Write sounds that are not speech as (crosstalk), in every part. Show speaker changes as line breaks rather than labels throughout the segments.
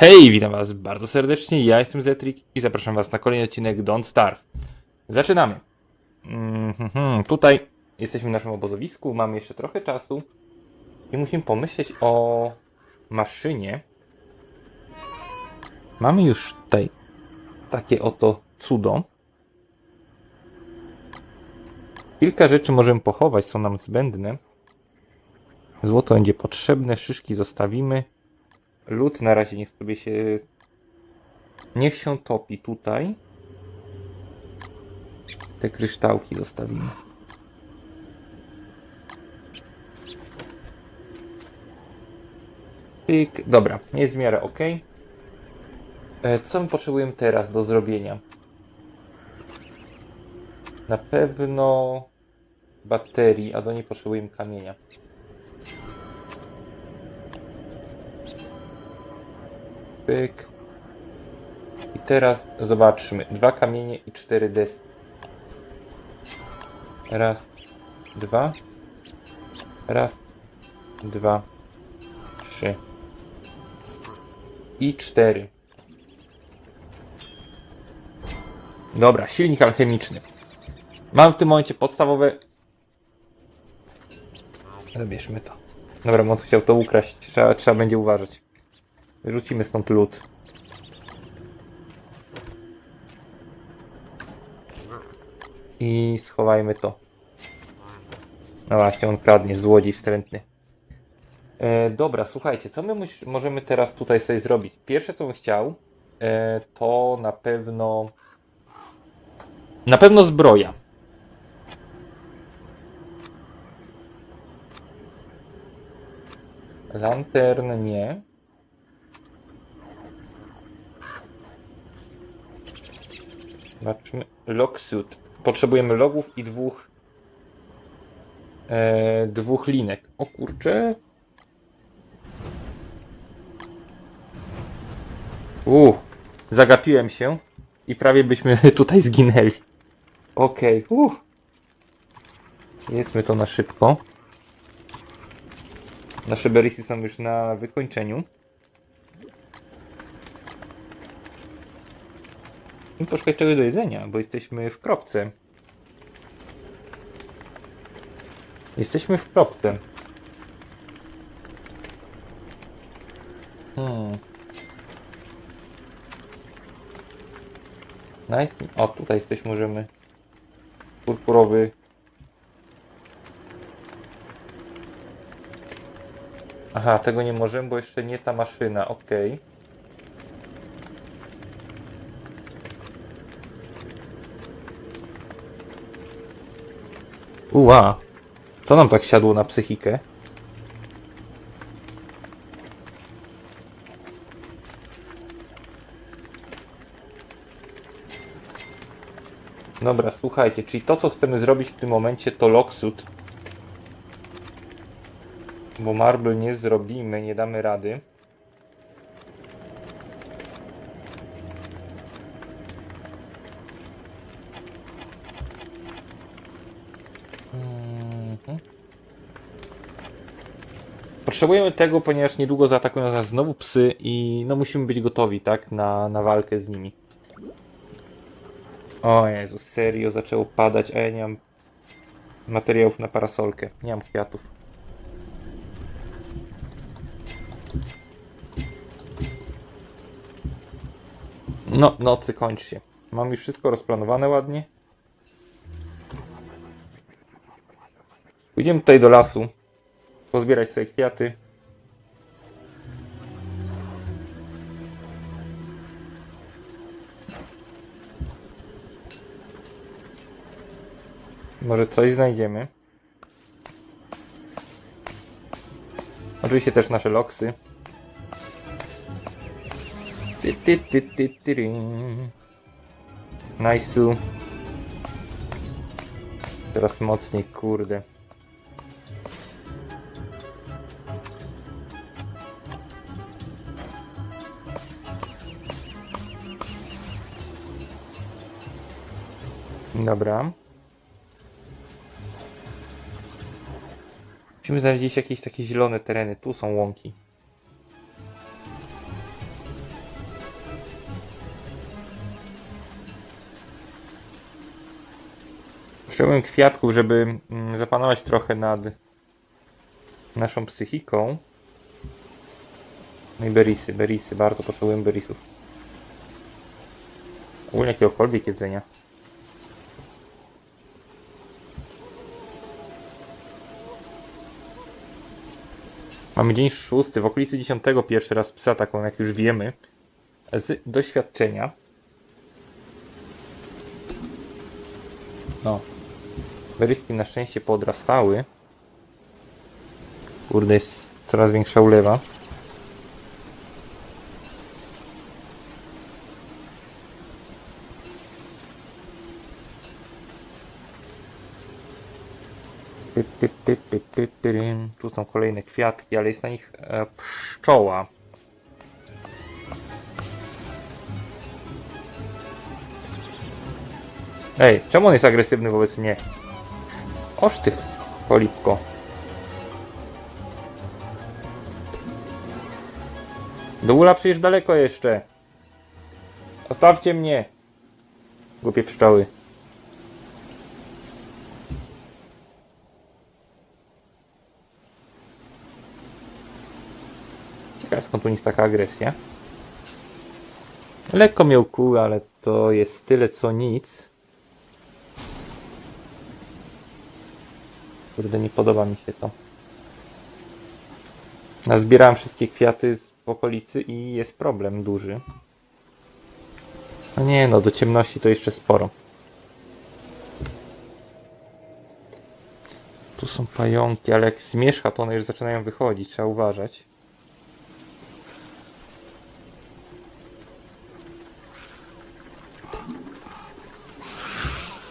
Hej, witam was bardzo serdecznie, ja jestem Zetrik i zapraszam was na kolejny odcinek Don't Starve. Zaczynamy. Mhm, tutaj jesteśmy w naszym obozowisku, mamy jeszcze trochę czasu i musimy pomyśleć o maszynie. Mamy już tutaj takie oto cudo. Kilka rzeczy możemy pochować, są nam zbędne. Złoto będzie potrzebne, szyszki zostawimy. Lód na razie niech sobie się. Niech się topi tutaj. Te kryształki zostawimy. Pyk. Dobra, jest w miarę ok. Co my potrzebujemy teraz do zrobienia? Na pewno baterii, a do niej potrzebujemy kamienia. Pyk. I teraz zobaczmy. Dwa kamienie i cztery deski. Raz, dwa. Raz, dwa, trzy. I cztery. Dobra, silnik alchemiczny. Mam w tym momencie podstawowe. Zabierzmy to. Dobra, on chciał to ukraść. Trzeba, trzeba będzie uważać. Rzucimy stąd lód. I schowajmy to. No właśnie, on kradnie, złodziej wstrętny. E, dobra, słuchajcie, co my możemy teraz tutaj sobie zrobić? Pierwsze, co bym chciał, e, to na pewno... Na pewno zbroja. Lantern nie. Zobaczmy. Logsuit. Potrzebujemy logów i dwóch e, dwóch linek. O kurcze. U, zagapiłem się i prawie byśmy (laughs) tutaj zginęli. Okej, okay. Jedzmy to na szybko. Nasze berisy są już na wykończeniu. I poszukać czegoś do jedzenia, bo jesteśmy w kropce. Jesteśmy w kropce. Hmm. O, tutaj coś możemy. Purpurowy. Aha, tego nie możemy, bo jeszcze nie ta maszyna, okej. Uła. Co nam tak siadło na psychikę? Dobra, słuchajcie, czyli to co chcemy zrobić w tym momencie to locksud. Bo marble nie zrobimy, nie damy rady. Potrzebujemy tego, ponieważ niedługo zaatakują nas znowu psy i no musimy być gotowi, tak, na, na walkę z nimi. O Jezu, serio, zaczęło padać, a ja nie mam materiałów na parasolkę. Nie mam kwiatów. No, nocy kończy się. Mam już wszystko rozplanowane ładnie. Pójdziemy tutaj do lasu. Pozbierać sobie kwiaty. Może coś znajdziemy. Oczywiście też nasze loksy. Ty, ty, ty, ty, ty, ry. Nice'u. Teraz mocniej, kurde. Dobra. Musimy znaleźć gdzieś jakieś takie zielone tereny. Tu są łąki. Potrzebujemy kwiatków, żeby mm, zapanować trochę nad naszą psychiką. No i berisy, berisy, bardzo potrzebujemy berisów. Ogólnie jakiegokolwiek jedzenia. Mamy dzień szósty, w okolicy dziesiątego pierwszy raz psa taką, jak już wiemy, z doświadczenia. No. Beryski na szczęście podrastały. Kurde, jest coraz większa ulewa. Tu są kolejne kwiatki, ale jest na nich e, pszczoła. Ej, czemu on jest agresywny wobec mnie? Oż ty, polipko. Do ula przecież daleko jeszcze. Zostawcie mnie. Głupie pszczoły. Ciekawe skąd u nich taka agresja. Lekko miał kół, ale to jest tyle co nic. Kurde, nie podoba mi się to. Nazbierałem wszystkie kwiaty z okolicy i jest problem duży. No nie no, do ciemności to jeszcze sporo. Tu są pająki, ale jak zmierzcha, to one już zaczynają wychodzić, trzeba uważać.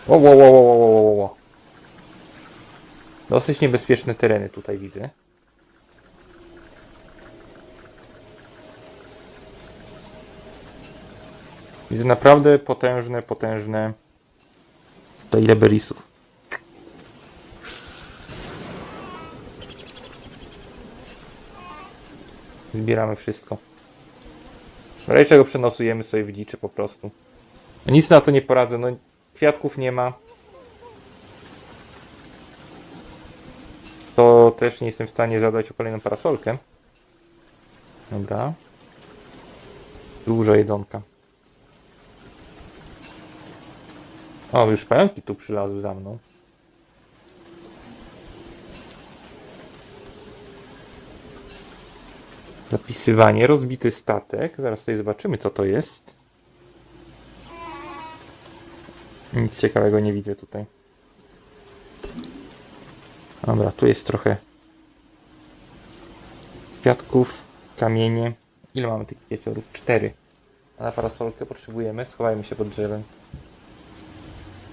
O, wo, wo, wo, wo, wo, wo, wo. Dosyć niebezpieczne tereny tutaj widzę. Widzę naprawdę potężne, potężne... To ile berisów. Zbieramy wszystko. Razie czego przenosujemy sobie w dziczy po prostu. Nic na to nie poradzę, no kwiatków nie ma. To też nie jestem w stanie zadać o kolejną parasolkę. Dobra. Dużo jedzonka. O, już pająki tu przylazły za mną. Zapisywanie, rozbity statek. Zaraz sobie zobaczymy, co to jest. Nic ciekawego nie widzę tutaj. Dobra, tu jest trochę kwiatków, kamienie. Ile mamy tych kwieciorów? Cztery. A na parasolkę potrzebujemy. Schowajmy się pod drzewem.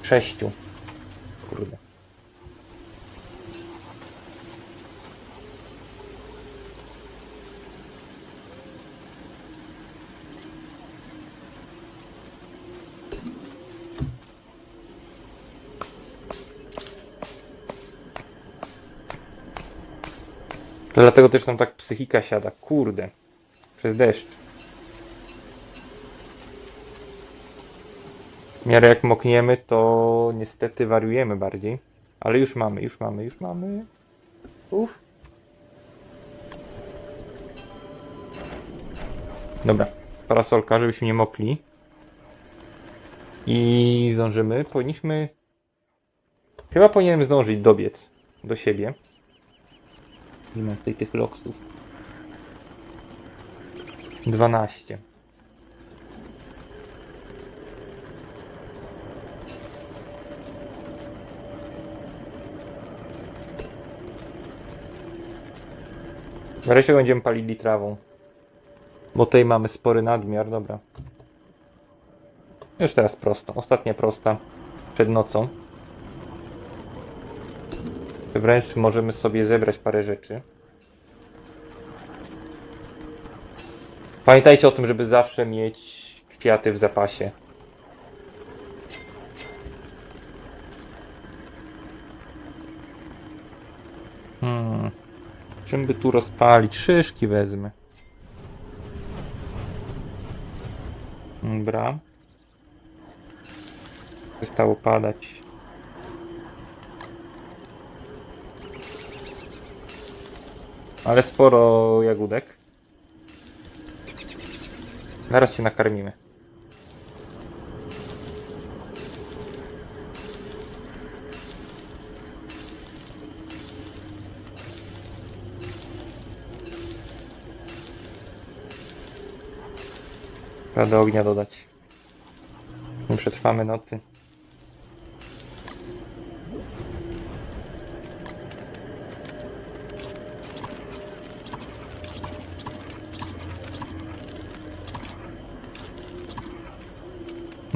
Sześciu. Kurde. Dlatego też nam tak psychika siada. Kurde. Przez deszcz. W miarę jak mokniemy, to niestety wariujemy bardziej. Ale już mamy, już mamy, już mamy. Uff. Dobra. Parasolka, żebyśmy nie mokli. I zdążymy. Powinniśmy... Chyba powinienem zdążyć dobiec do siebie. Nie mam tutaj tych loksów. 12. Wreszcie będziemy palili trawą. Bo tutaj mamy spory nadmiar, dobra. Już teraz prosto. Ostatnia prosta. Przed nocą. Wręcz możemy sobie zebrać parę rzeczy. Pamiętajcie o tym, żeby zawsze mieć kwiaty w zapasie. Hmm. Czym by tu rozpalić? Szyszki wezmę. Dobra. Przestało padać. Ale sporo jagódek. Zaraz się nakarmimy. Trzeba do ognia dodać. Nie przetrwamy nocy.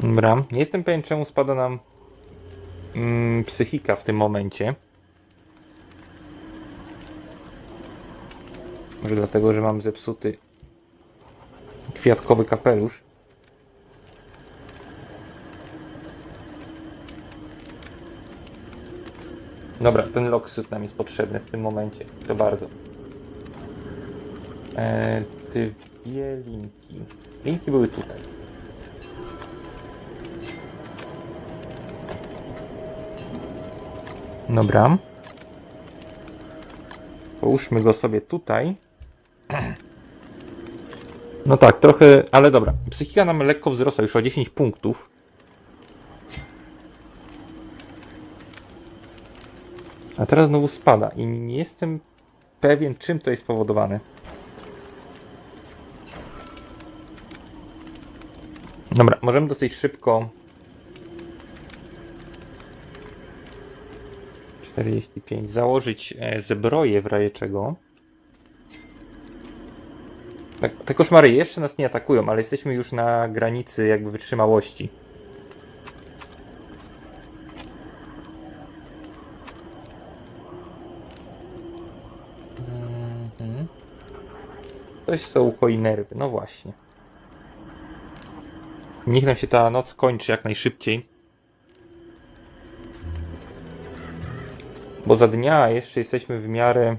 Dobra, nie jestem pewien czemu spada nam mm, psychika w tym momencie. Może dlatego, że mam zepsuty kwiatkowy kapelusz. Dobra, ten loksyt nam jest potrzebny w tym momencie. To bardzo. Eee, dwie linki. Linki były tutaj. Dobra. Połóżmy go sobie tutaj. No tak, trochę, ale dobra. Psychika nam lekko wzrosła już o 10 punktów. A teraz znowu spada i nie jestem pewien, czym to jest spowodowane. Dobra, możemy dosyć szybko 45. Założyć e, zbroję w razie czego. Tak, te koszmary jeszcze nas nie atakują, ale jesteśmy już na granicy jakby wytrzymałości. Mhm. Coś są ukoi nerwy, no właśnie. Niech nam się ta noc kończy jak najszybciej. Bo za dnia jeszcze jesteśmy w miarę.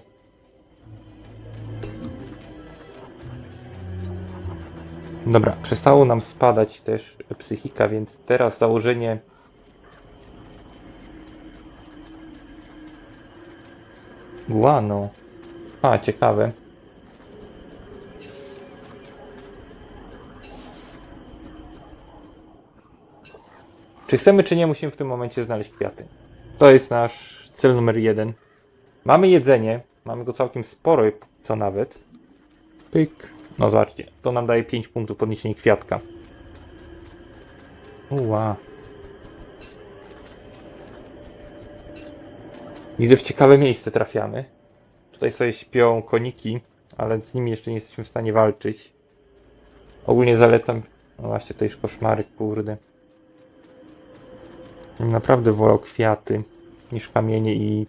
Dobra, przestało nam spadać też psychika, więc teraz założenie. Guano. A, ciekawe. Czy chcemy, czy nie, musimy w tym momencie znaleźć kwiaty. To jest nasz cel numer jeden. Mamy jedzenie, mamy go całkiem sporo, co nawet. Pyk. No zobaczcie, to nam daje 5 punktów podniesienia kwiatka. Uła. Widzę, w ciekawe miejsce trafiamy. Tutaj sobie śpią koniki, ale z nimi jeszcze nie jesteśmy w stanie walczyć. Ogólnie zalecam... No właśnie, to już koszmary, kurde. Naprawdę wolał kwiaty niż kamienie i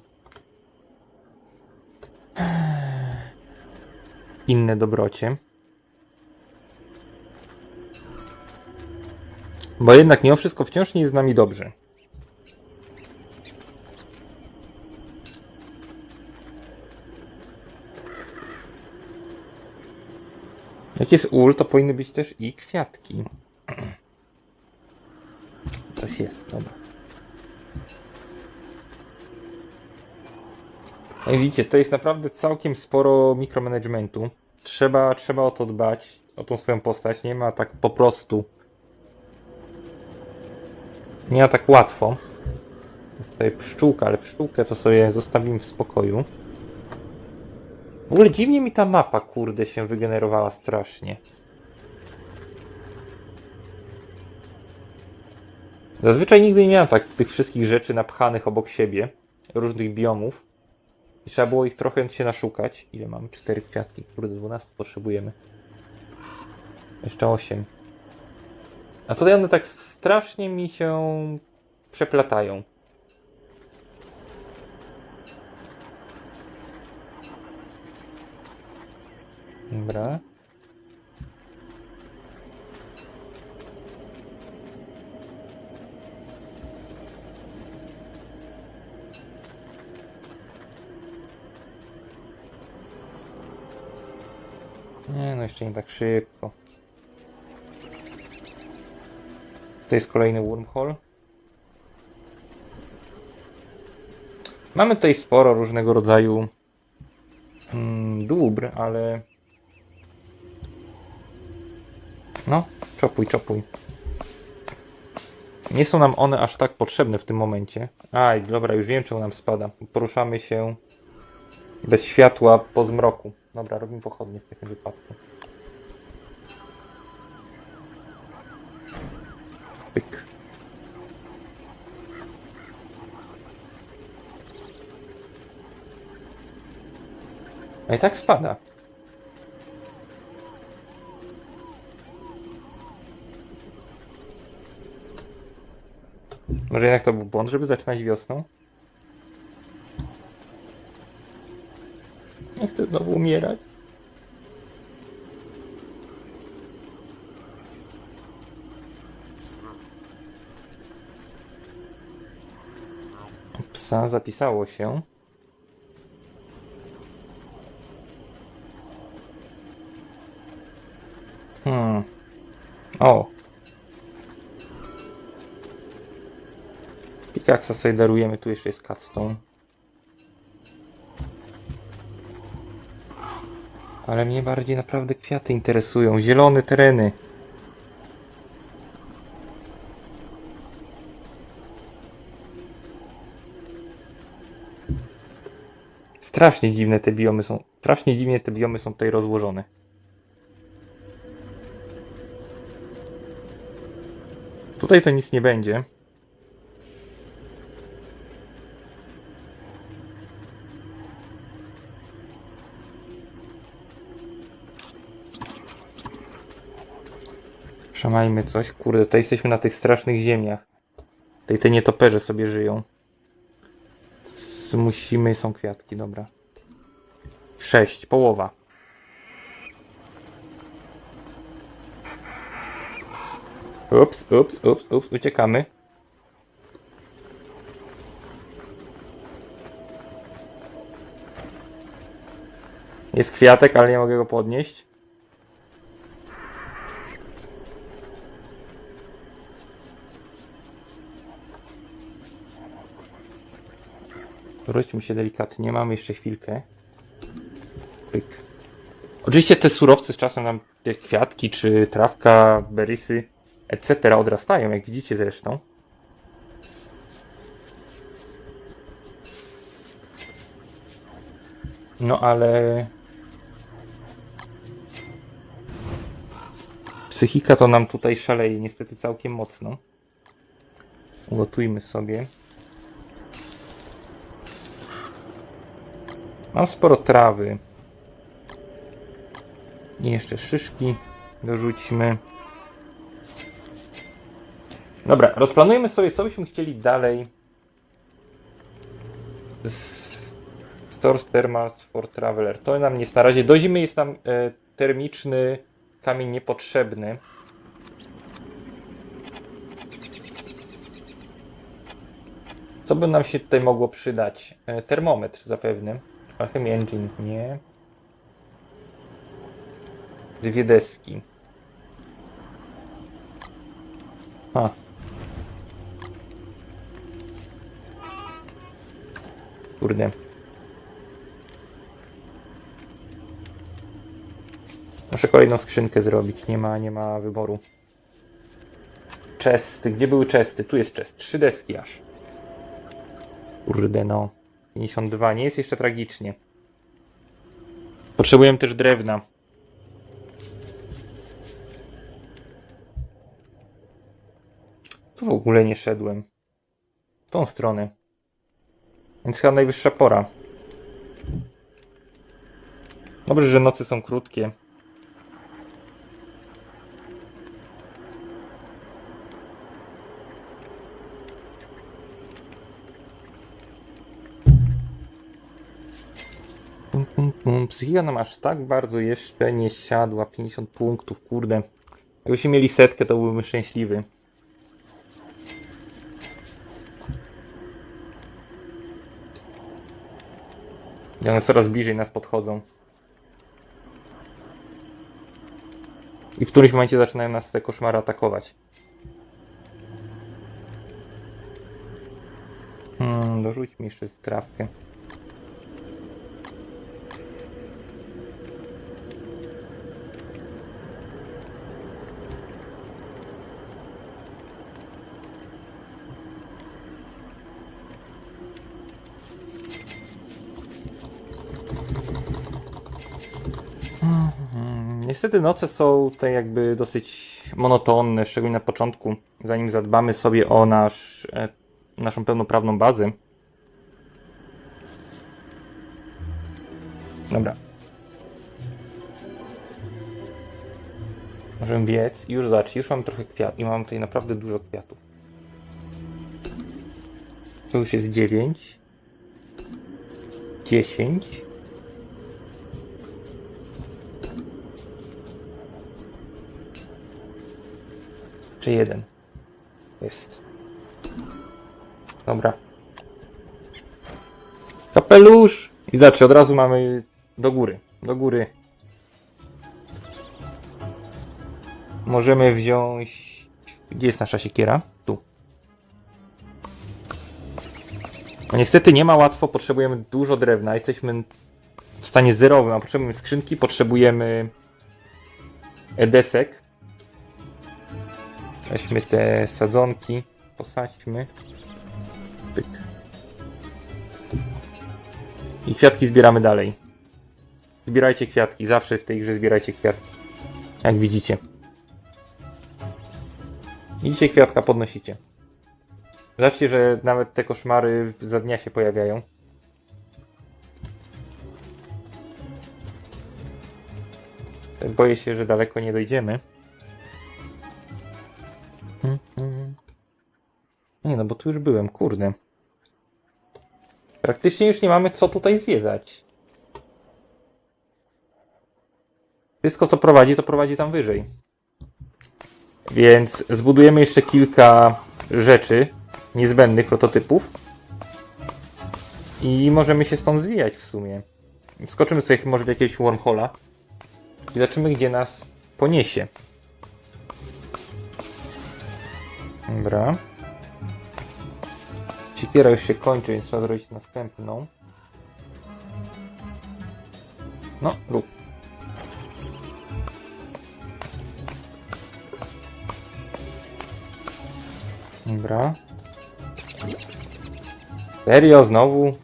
inne dobrocie. Bo jednak mimo wszystko wciąż nie jest z nami dobrze. Jak jest ul, to powinny być też i kwiatki. (clears throat) Coś jest, dobra. I widzicie, to jest naprawdę całkiem sporo mikromanagementu. Trzeba, trzeba o to dbać, o tą swoją postać. Nie ma tak po prostu. Nie ma tak łatwo. Jest tutaj pszczółka, ale pszczółkę to sobie zostawimy w spokoju. W ogóle dziwnie mi ta mapa, kurde, się wygenerowała strasznie. Zazwyczaj nigdy nie miałem tak tych wszystkich rzeczy napchanych obok siebie, różnych biomów. Trzeba było ich trochę się naszukać. Ile mamy? Cztery kwiatki. Kurde, 12 potrzebujemy. Jeszcze 8. A tutaj one tak strasznie mi się przeplatają. Dobra. Nie, no jeszcze nie tak szybko. To jest kolejny wormhole. Mamy tutaj sporo różnego rodzaju mm, dobre, ale... No, czopuj, czopuj. Nie są nam one aż tak potrzebne w tym momencie. Aj, dobra, już wiem czemu nam spada. Poruszamy się bez światła po zmroku. Dobra, robimy pochodnie w takim wypadku. Pyk. A i tak spada. Może jednak to był błąd, żeby zaczynać wiosną? Nie chcę znowu umierać. Psa zapisało się. Hmm. O. Pikaksa sobie darujemy, tu jeszcze jest Catstone. Ale mnie bardziej naprawdę kwiaty interesują. Zielone tereny. Strasznie dziwne te biomy są. Strasznie dziwnie te biomy są tutaj rozłożone. Tutaj to nic nie będzie. Przemajmy coś. Kurde, tutaj jesteśmy na tych strasznych ziemiach. Tutaj te nietoperze sobie żyją. Musimy, są kwiatki, dobra. Sześć, połowa. Ups, ups, ups, ups, uciekamy. Jest kwiatek, ale nie mogę go podnieść. Wróćmy się delikatnie, mamy jeszcze chwilkę. Pyk. Oczywiście te surowce z czasem nam te kwiatki, czy trawka, berysy, etc. odrastają, jak widzicie zresztą. No ale... Psychika to nam tutaj szaleje niestety całkiem mocno. Ugotujmy sobie. Mam sporo trawy. I jeszcze szyszki dorzućmy. Dobra, rozplanujmy sobie, co byśmy chcieli dalej. Stores Thermals for Traveler. To nam jest na razie. Do zimy jest nam e, termiczny kamień niepotrzebny. Co by nam się tutaj mogło przydać? E, termometr zapewne. Alchemy Engine nie. Dwie deski. A. Kurde. Muszę kolejną skrzynkę zrobić, nie ma, nie ma wyboru. Czesty, gdzie były czesty? Tu jest czest, trzy deski aż. Kurde no. 52, nie jest jeszcze tragicznie. Potrzebuję też drewna. Tu w ogóle nie szedłem. W tą stronę. Więc chyba najwyższa pora. Dobrze, że noce są krótkie. Psychika nam aż tak bardzo jeszcze nie siadła. 50 punktów, kurde. Jakbyśmy mieli setkę, to byłbym szczęśliwy. I one coraz bliżej nas podchodzą. I w którymś momencie zaczynają nas te koszmary atakować. Hmm, dorzuć mi jeszcze trawkę. Niestety noce są tutaj jakby dosyć monotonne, szczególnie na początku, zanim zadbamy sobie o nasz, e, naszą pełnoprawną bazę. Dobra. Możemy biec i już zobaczcie, już mam trochę kwiat i mam tutaj naprawdę dużo kwiatów. To już jest 9. 10. Czy jeden? Jest. Dobra. Kapelusz! I znaczy, od razu mamy do góry. Do góry. Możemy wziąć... Gdzie jest nasza siekiera? Tu. No niestety nie ma łatwo, potrzebujemy dużo drewna. Jesteśmy w stanie zerowym, a potrzebujemy skrzynki, potrzebujemy desek. Weźmy te sadzonki, posadźmy. Pyk. I kwiatki zbieramy dalej. Zbierajcie kwiatki, zawsze w tej grze zbierajcie kwiatki. Jak widzicie. Widzicie kwiatka, podnosicie. Zobaczcie, że nawet te koszmary za dnia się pojawiają. Boję się, że daleko nie dojdziemy. Nie no, bo tu już byłem, kurde. Praktycznie już nie mamy co tutaj zwiedzać. Wszystko co prowadzi, to prowadzi tam wyżej. Więc zbudujemy jeszcze kilka rzeczy, niezbędnych prototypów. I możemy się stąd zwijać w sumie. Wskoczymy sobie może w jakiegoś wormhola i zobaczymy, gdzie nas poniesie. Dobra. Siekiera już się kończy, więc trzeba zrobić następną. No, rób. Dobra. Serio, znowu?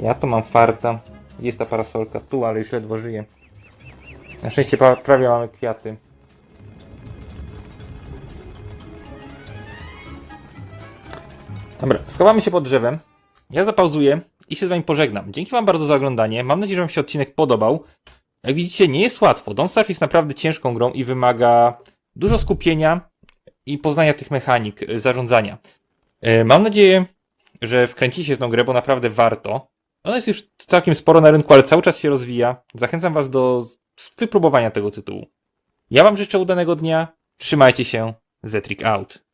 Ja tu mam farta. Jest ta parasolka tu, ale już ledwo żyje. Na szczęście prawie mamy kwiaty. Dobra, schowamy się pod drzewem. Ja zapauzuję i się z wami pożegnam. Dzięki wam bardzo za oglądanie. Mam nadzieję, że wam się odcinek podobał. Jak widzicie, nie jest łatwo. Don't Starve jest naprawdę ciężką grą i wymaga dużo skupienia i poznania tych mechanik y, zarządzania. Y, Mam nadzieję, że wkręcicie się w tą grę, bo naprawdę warto. Ona jest już całkiem sporo na rynku, ale cały czas się rozwija. Zachęcam was do wypróbowania tego tytułu. Ja wam życzę udanego dnia. Trzymajcie się. Zetrik out.